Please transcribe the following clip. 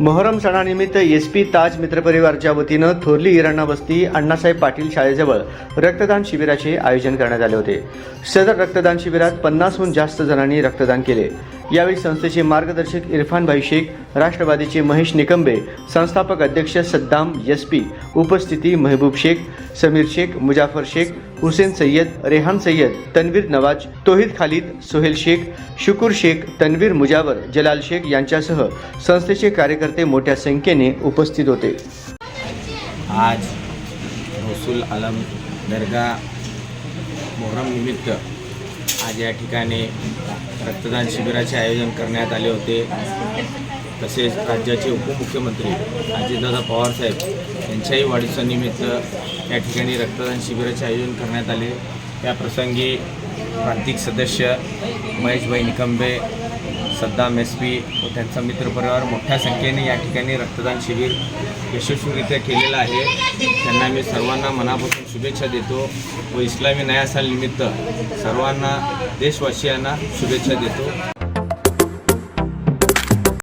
मोहरम सणानिमित्त S P ताज मित्रपरिवारच्या वतीनं थोरली इराणा वस्ती अण्णासाहेब पाटील शाळेजवळ रक्तदान शिबिराचे आयोजन करण्यात आले होते. सदर रक्तदान शिबिरात पन्नासहून जास्त जणांनी रक्तदान केले. यावेळी संस्थेचे मार्गदर्शक इरफानभाई शेख राष्ट्रवादीचे महेश निकंबे संस्थापक अध्यक्ष सद्दाम एस पी उपस्थिती महबूब शेख समीर शेख मुजाफर शेख हुसेन सय्यद रेहान सय्यद तन्वीर नवाज तोहिद खालिद सोहेल शेख शुकूर शेख तन्वीर मुजावर जलाल शेख यांच्यासह संस्थेचे कार्यकर्ते मोठ्या संख्येने उपस्थित होते. आज रसूल आलम दर्गा मोहरम निमित्त आज या ठिकाणी रक्तदान शिबिराचे आयोजन करण्यात आले होते. तसेच राज्याचे उपमुख्यमंत्री अजितदादा पवारसाहेब यांच्याही वाढदिवसानिमित्त या ठिकाणी रक्तदान शिबिराचे आयोजन करण्यात आले. या प्रसंगी प्रांतिक सदस्य महेशभाई निकंबे सद्दाम एस पी व त्यांचा मित्रपरिवार मोठ्या संख्येने या ठिकाणी रक्तदान शिबिर यशस्वीरित्या केलेलं आहे. त्यांना मी सर्वांना मनापासून शुभेच्छा देतो व इस्लामी न्यायासानिमित्त सर्वांना देशवासियांना शुभेच्छा देतो.